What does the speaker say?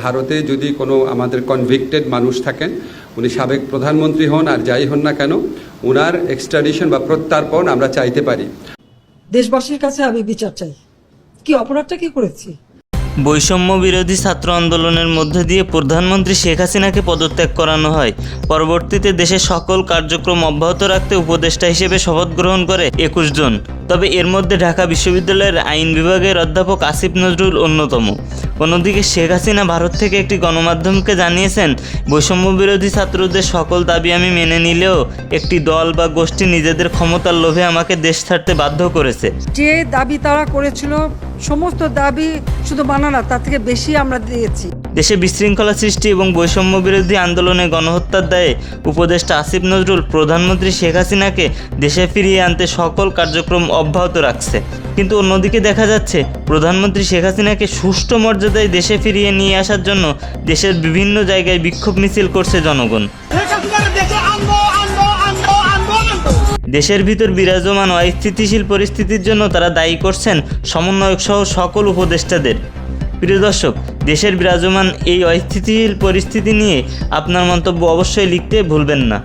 ভারতে যদি কোনো আমাদের কনভিক্টেড মানুষ থাকেন উনি সাবেক প্রধানমন্ত্রী হন আর যাই হন না কেন উনার এক্সট্রাডিশন বা প্রত্যার্পণ আমরা চাইতে পারি। দেশবাসীর কাছে আমি বিচার চাই। কি অপরাধটা কি করেছি? বৈষম্য বিরোধী ছাত্র আন্দোলনের মধ্যে দিয়ে প্রধানমন্ত্রী শেখ হাসিনাকে পদত্যাগ করানো হয়। পরবর্তীতে দেশের সকল কার্যক্রম অব্যাহত রাখতে উপদেষ্টা হিসেবে শপথ গ্রহণ করে একুশ জন। তবে এর মধ্যে ঢাকা বিশ্ববিদ্যালয়ের আইন বিভাগের অধ্যাপক আসিফ নজরুল অন্যতম। অন্যদিকে শেখ হাসিনা ভারত থেকে একটি গণমাধ্যমকে জানিয়েছেন বৈষম্য বিরোধী ছাত্রদের সকল দাবি আমি মেনে নিলেও একটি দল বা গোষ্ঠী নিজেদের ক্ষমতার লোভে আমাকে দেশ ছাড়তে বাধ্য করেছে। যে দাবি তারা করেছিল সমস্ত দাবি শুধু মানা না তার থেকে বেশি আমরা দিয়েছি। দেশে বিশৃঙ্খলা সৃষ্টি এবং বৈষম্য বিরোধী আন্দোলনে গণহত্যার দায়ে উপদেষ্টা আসিফ নজরুল প্রধানমন্ত্রী শেখ হাসিনাকে দেশে ফিরিয়ে আনতে সকল কার্যক্রম অব্যাহত রাখছে। কিন্তু অন্যদিকে দেখা যাচ্ছে, প্রধানমন্ত্রী শেখ হাসিনাকে সুষ্ঠু মর্যাদায় দেশে ফিরিয়ে নিয়ে আসার জন্য দেশের বিভিন্ন জায়গায় বিক্ষোভ মিছিল করছে জনগণ। দেশের ভিতর বিরাজমান অস্থিতিশীল পরিস্থিতির জন্য তারা দায়ী করছেন সমন্বয়ক সহ সকল উপদেষ্টাদের। প্রিয় দর্শক, দেশের বিরাজমান এই অস্থিতিশীল পরিস্থিতি নিয়ে আপনার মন্তব্য অবশ্যই লিখতে ভুলবেন না।